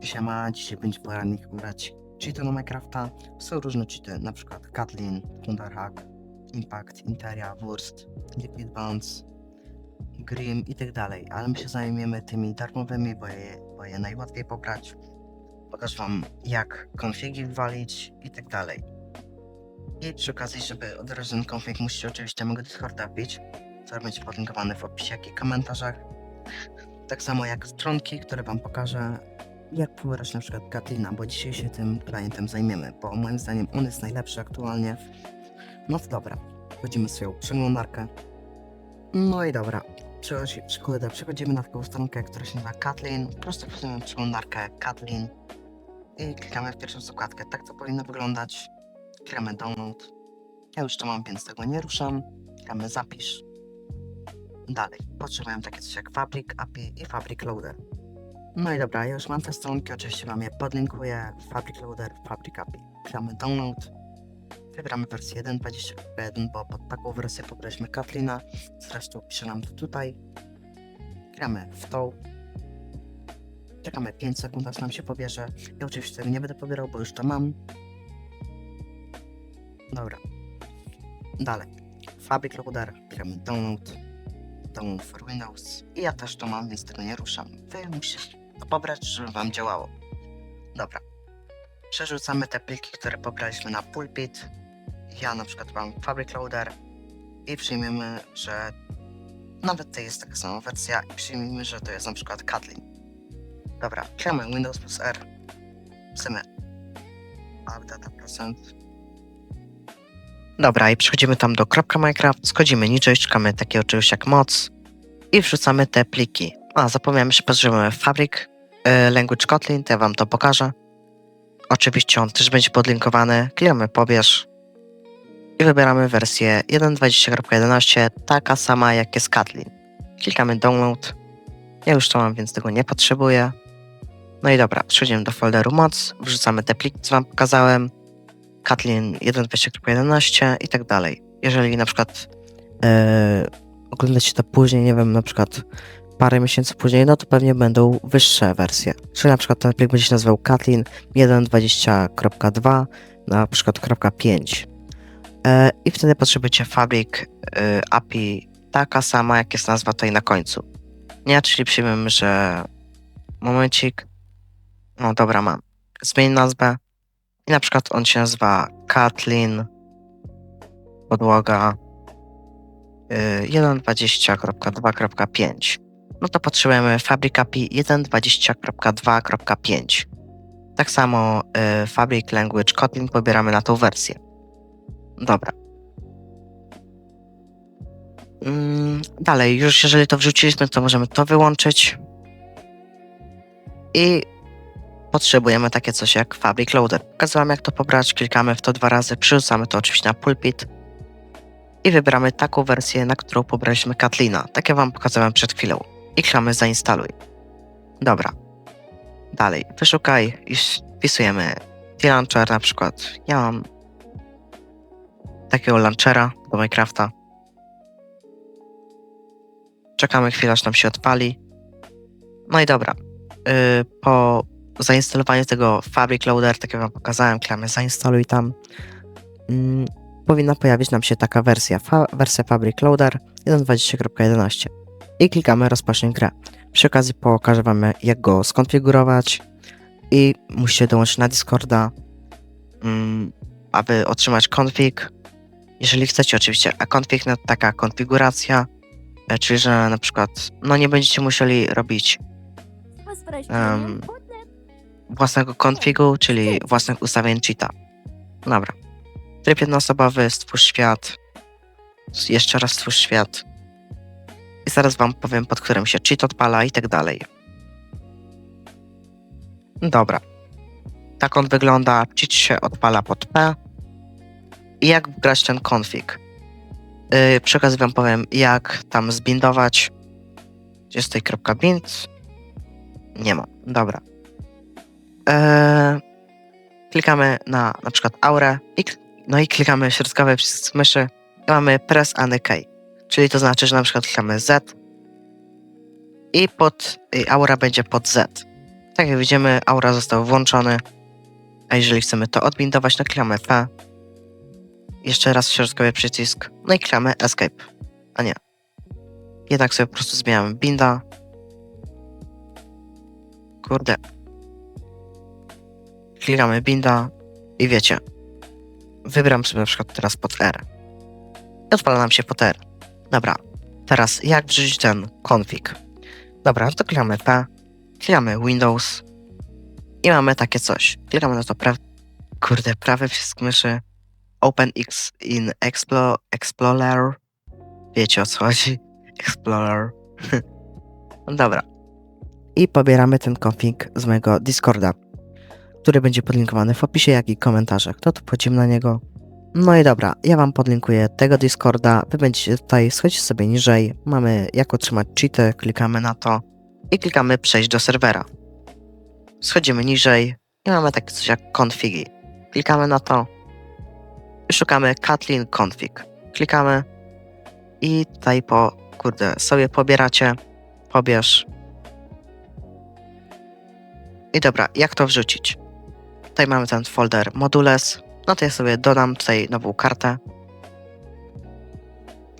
Siema, dzisiaj będzie poradnik brać cheaty na Minecrafta. Są różne cheaty, na przykład Katlin, Thunderhack, Impact, Interia, Wurst, Liquid Bounce, Grim i tak dalej, ale my się zajmiemy tymi darmowymi, bo je, bo je najłatwiej pobrać. Pokażę wam jak konfigi wywalić i tak dalej. I przy okazji, żeby od ten konfig musicie oczywiście mojego Discorda wbić, który będzie podlinkowany w opisie, jak i komentarzach. Tak samo jak stronki, które wam pokażę, jak pobierać na przykład Katlina, bo dzisiaj się tym klientem zajmiemy, bo moim zdaniem on jest najlepszy aktualnie. No to dobra, wchodzimy w swoją przeglądarkę. No i dobra, przechodzi, przykładę, przechodzimy na taką stronkę, która się nazywa Katlin. Po prostu wchodzimy w przeglądarkę Katlin i klikamy w pierwszą zakładkę. Tak to powinno wyglądać. Klikamy download. Ja już to mam, więc tego nie ruszam. Klikamy zapisz. Dalej, potrzebujemy takie coś jak Fabric API i Fabric Loader. No i dobra, już mam te stronki, oczywiście wam je podlinkuję. Fabric Loader, Fabric API. Klikamy download. Wybieramy wersję 1.20.1, bo pod taką wersję pobraliśmy Katlina. Zresztą pisze nam to tutaj. Gramy w tą. Czekamy 5 sekund, aż nam się pobierze. Ja oczywiście tego nie będę pobierał, bo już to mam. Dobra. Dalej. Fabric Loader, gramy download. Download for Windows. I ja też to mam, więc tego nie ruszam. Wy musicie pobrać, żeby wam działało. Dobra. Przerzucamy te pliki, które pobraliśmy na pulpit. Ja na przykład mam Fabric Loader i przyjmiemy, że nawet to jest taka sama wersja i przyjmijmy, że to jest na przykład Kotlin. Dobra, klikamy Windows plus R. Pisamy app data procent. Dobra, i przechodzimy tam do Minecraft, schodzimy niżej, szukamy takiego czegoś jak moc i wrzucamy te pliki. A, zapomniałem, że potrzebujemy Fabric Language Kotlin, to ja wam to pokażę. Oczywiście on też będzie podlinkowany. Klikamy pobierz i wybieramy wersję 1.20.11, taka sama jak jest Kotlin. Klikamy download. Ja już to mam, więc tego nie potrzebuję. No i dobra, przechodzimy do folderu moc, wrzucamy te pliki, co wam pokazałem. Kotlin 1.20.11 i tak dalej. Jeżeli na przykład e, oglądacie to później, nie wiem, na przykład parę miesięcy później, no to pewnie będą wyższe wersje. Czyli na przykład ten plik będzie się nazywał Kotlin 1.20.2, na przykład .5. E, I wtedy potrzebujecie Fabric e, API taka sama, jak jest nazwa tutaj na końcu. Nie, czyli przyjmiemy, że momencik. No dobra, mam. Zmień nazwę. I na przykład on się nazywa Kotlin podłoga y, 1.20.2.5. No to potrzebujemy Fabric API 1.20.2.5. Tak samo y, Fabric Language Kotlin pobieramy na tą wersję. Dobra. Mm, dalej, już jeżeli to wrzuciliśmy, to możemy to wyłączyć. I potrzebujemy takie coś jak Fabric Loader. Pokazałem jak to pobrać, klikamy w to dwa razy, przerzucamy to oczywiście na pulpit i wybieramy taką wersję, na którą pobraliśmy Katlina, tak jak wam pokazałem przed chwilą. I klikamy zainstaluj. Dobra. Dalej, wyszukaj i wpisujemy T-Launcher na przykład. Ja mam takiego launchera do Minecrafta. Czekamy chwilę, aż nam się odpali. No i dobra. Yy, po zainstalowaniu tego Fabric Loader, tak jak wam pokazałem, klikamy zainstaluj tam. Mm, powinna pojawić nam się taka wersja, fa wersja Fabric Loader 1.20.11 i klikamy rozpocznij grę. Przy okazji pokażę wam jak go skonfigurować i musicie dołączyć na Discorda, mm, aby otrzymać config. Jeżeli chcecie oczywiście, a config to taka konfiguracja, e, czyli że na przykład no nie będziecie musieli robić Em, własnego configu, czyli własnych ustawień cheata. Dobra. Tryb jednoosobowy, stwórz świat. Jeszcze raz stwórz świat. Zaraz wam powiem, pod którym się cheat odpala i tak dalej. Dobra. Tak on wygląda. Cheat się odpala pod P. I jak wgrać ten config? Yy, wam powiem, jak tam zbindować. Gdzie jest tutaj kropka bind? Nie ma. Dobra. Eee, klikamy na na przykład aurę i, no i klikamy środkowy przycisk myszy mamy press any key, czyli to znaczy, że na przykład klikamy Z i pod i aura będzie pod Z. Tak jak widzimy, aura został włączony. A jeżeli chcemy to odbindować, to klikamy P. Jeszcze raz środkowy przycisk. No i klikamy Escape. A nie. Jednak sobie po prostu zmieniamy binda. Kurde. Klikamy binda i wiecie. Wybieram sobie na przykład teraz pod R. I odpala nam się pod R. Dobra. Teraz jak wrzucić ten config? Dobra, to klikamy P. Klikamy Windows. I mamy takie coś. Klikamy na to pra... Kurde, prawy przycisk myszy. OpenX in Explo... Explorer. Wiecie o co chodzi? Explorer. Dobra. I pobieramy ten config z mojego Discorda, który będzie podlinkowany w opisie, jak i komentarzach. To tu na niego. No i dobra, ja wam podlinkuję tego Discorda. Wy będziecie tutaj, schodzić sobie niżej. Mamy jak otrzymać cheaty, klikamy na to i klikamy przejść do serwera. Schodzimy niżej i mamy takie coś jak configi. Klikamy na to szukamy Kathleen config. Klikamy i tutaj po, kurde, sobie pobieracie, pobierz. I dobra, jak to wrzucić? Tutaj mamy ten folder modules, no to ja sobie dodam tutaj nową kartę.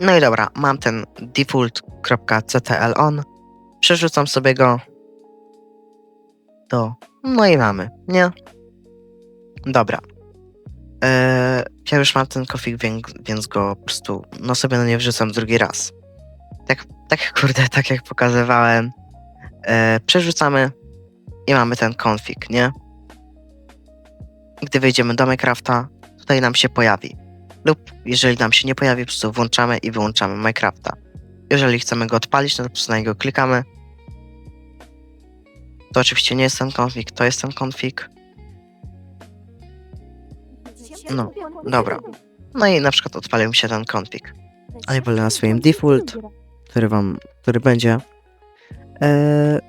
No i dobra, mam ten default.ctl on, przerzucam sobie go do, no i mamy, nie? Dobra. Eee, ja już mam ten config, więc, go po prostu, no sobie na nie wrzucam drugi raz. Tak, tak kurde, tak jak pokazywałem. Eee, przerzucamy i mamy ten config, nie? Gdy wejdziemy do Minecrafta, tutaj nam się pojawi. Lub jeżeli nam się nie pojawi, po prostu włączamy i wyłączamy Minecrafta. Jeżeli chcemy go odpalić, no to po prostu na niego klikamy. To oczywiście nie jest ten config, to jest ten config. No, dobra. No i na przykład odpalił mi się ten config. A ja wolę na swoim default, który wam, który będzie. Eee,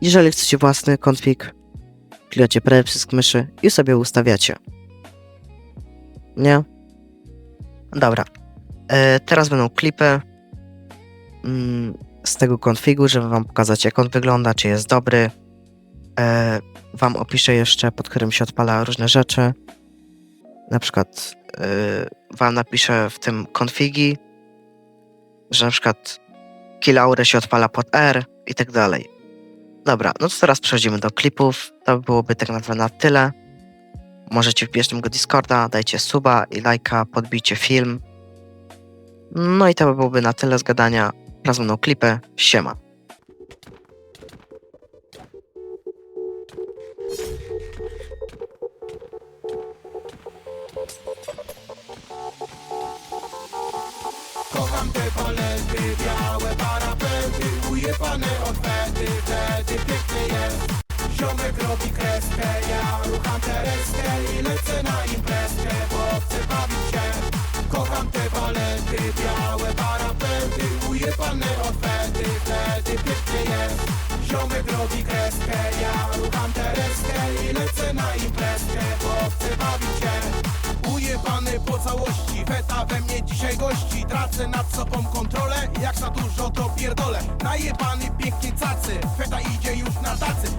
jeżeli chcecie własny config, klikacie przycisk myszy i sobie ustawiacie. Nie? Dobra. E, teraz będą klipy mm, z tego konfigu, żeby wam pokazać jak on wygląda, czy jest dobry. E, wam opiszę jeszcze, pod którym się odpala różne rzeczy. Na przykład e, wam napiszę w tym konfigi, że na przykład Kilaure się odpala pod R i tak dalej. Dobra, no to teraz przechodzimy do klipów. To byłoby tak naprawdę na tyle. Możecie wbierz mojego Discorda, dajcie suba i lajka, podbijcie film. No i to by byłoby na tyle z gadania. Teraz będą klipy. Siema. Kocham te palety, białe parapety Ujebane odwety, wtedy piękny jest Ziomek robi kreskę, ja rucham tereskę I lecę na imprezkę, bo chcę bawić się. Kocham te palety, białe parapety Ujebane odwety, wtedy piękny jest. Ziomek robi kreskę, ja rucham tereskę I lecę na imprezkę, bo chcę bawić się. Ujebany po całości, weta we mnie dzisiaj gości. Tracę nad sobą kontrolę, jak za dużo to pierdolę Najebany pięknie cacy, feta idzie już na tacy